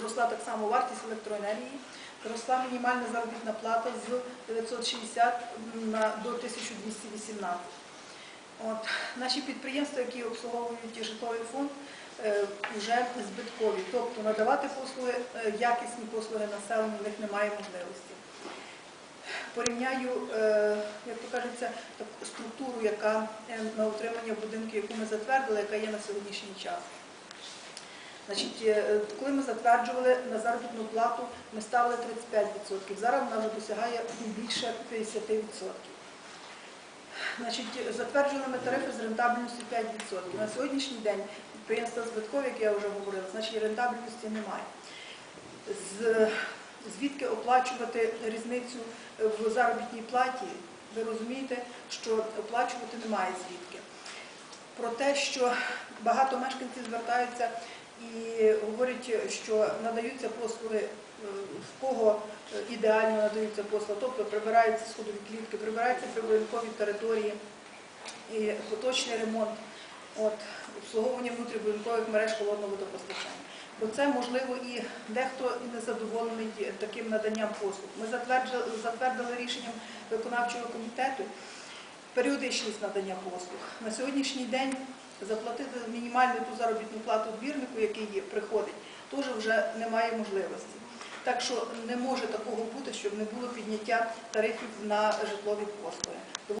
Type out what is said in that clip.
зросла так само вартість електроенергії, зросла мінімальна заробітна плата з 960 на, до 1218. От, наші підприємства, які обслуговують житловий фонд, е, вже збиткові. Тобто надавати послуги, е, якісні послуги населенню, в них немає можливості. Порівняю, е, як то кажеться, структуру, яка на утримання будинку, яку ми затвердили, яка є на сьогоднішній час. Значить, е, коли ми затверджували на заробітну плату, ми ставили 35%. Зараз вона досягає більше 50%. Значить, затверджували ми тарифи з рентабельністю 5%. На сьогоднішній день підприємства збиткові, як я вже говорила, значить рентабельності немає. З, звідки оплачувати різницю в заробітній платі, ви розумієте, що оплачувати немає звідки. Про те, що багато мешканців звертаються і говорять, що надаються послуги, е, в кого е, ідеально надаються послуги, тобто прибираються сходові клітки, прибираються прибудинкові території, і поточний ремонт, от, обслуговування внутрібудинкових мереж холодного водопостачання. Про це можливо і дехто і не задоволений таким наданням послуг. Ми затвердили, затвердили рішенням виконавчого комітету періодичність надання послуг. На сьогоднішній день заплатити мінімальну ту заробітну плату двірнику, який приходить, теж вже немає можливості. Так що не може такого бути, щоб не було підняття тарифів на житлові послуги.